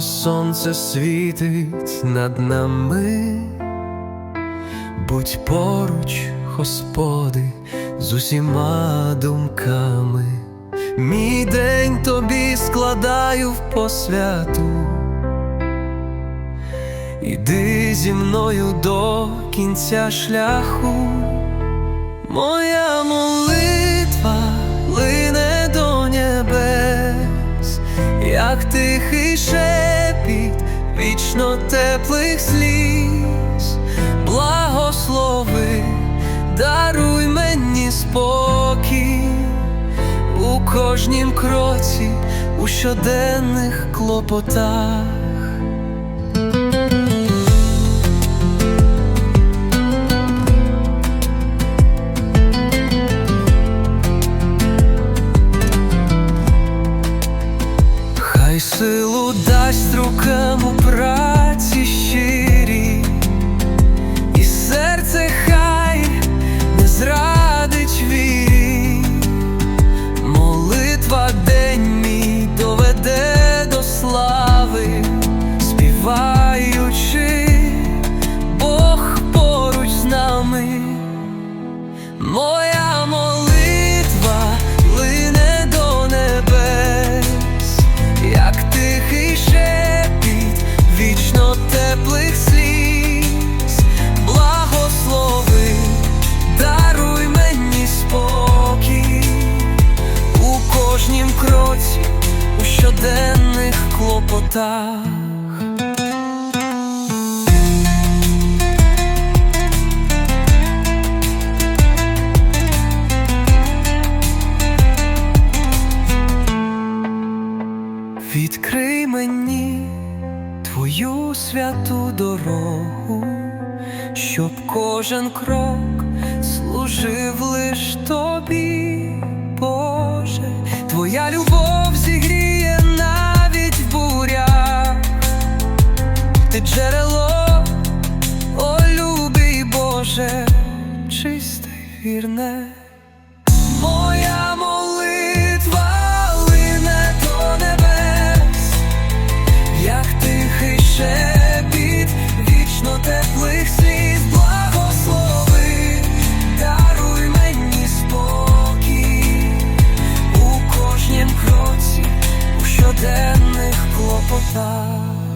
сонце світить над нами, будь поруч, Господи, з усіма думками, мій день тобі складаю в посвяту. Іди зі мною до кінця шляху, моя молитва тихий шепіт вічно теплих сліз, благослови, даруй мені спокій у кожнім кроці, у щоденних клопотах. Дасть рукам у у щоденних клопотах. Відкрий мені твою святу дорогу, щоб кожен крок Вірне. Моя молитва лине до небес, як тихий шепіт вічно теплих сліз, благослови, даруй мені спокій. У кожнім кроці, у щоденних клопотах.